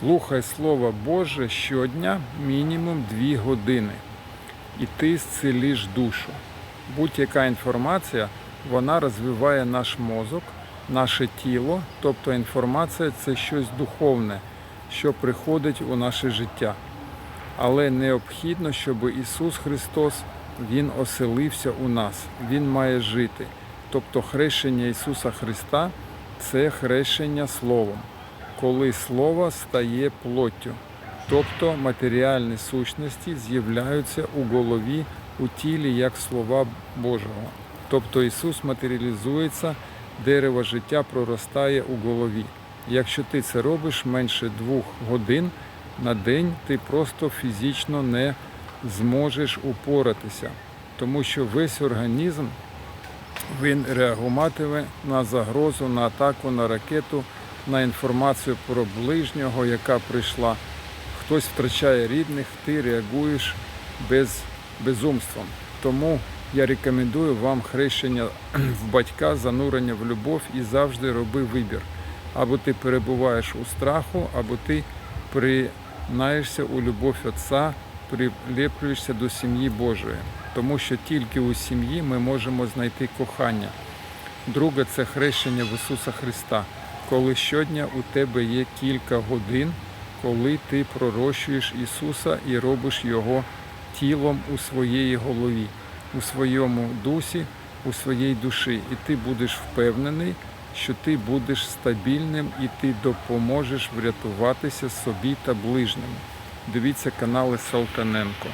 Слухай Слово Боже щодня мінімум 2 години. І ти зцілиш душу. Будь-яка інформація, вона розвиває наш мозок, наше тіло, тобто інформація це щось духовне, що приходить у наше життя. Але необхідно, щоб Ісус Христос Він оселився у нас, Він має жити. Тобто хрещення Ісуса Христа це хрещення Словом, коли Слово стає плоттю. Тобто матеріальні сущності з'являються у голові, у тілі як слова Божого. Тобто Ісус матеріалізується, дерево життя проростає у голові. Якщо ти це робиш менше двох годин на день, ти просто фізично не зможеш упоратися, тому що весь організм він реагуватиме на загрозу, на атаку, на ракету, на інформацію про ближнього, яка прийшла. Хтось втрачає рідних, ти реагуєш без, безумством. Тому я рекомендую вам хрещення в батька, занурення в любов і завжди роби вибір. Або ти перебуваєш у страху, або ти принаєшся у любов Отця, прилеплюєшся до сім'ї Божої. Тому що тільки у сім'ї ми можемо знайти кохання. Друге це хрещення в Ісуса Христа, коли щодня у тебе є кілька годин, коли ти пророщуєш Ісуса і робиш Його тілом у своїй голові, у своєму дусі, у своїй душі. І ти будеш впевнений, що ти будеш стабільним і ти допоможеш врятуватися собі та ближнім. Дивіться канали Салтаненко.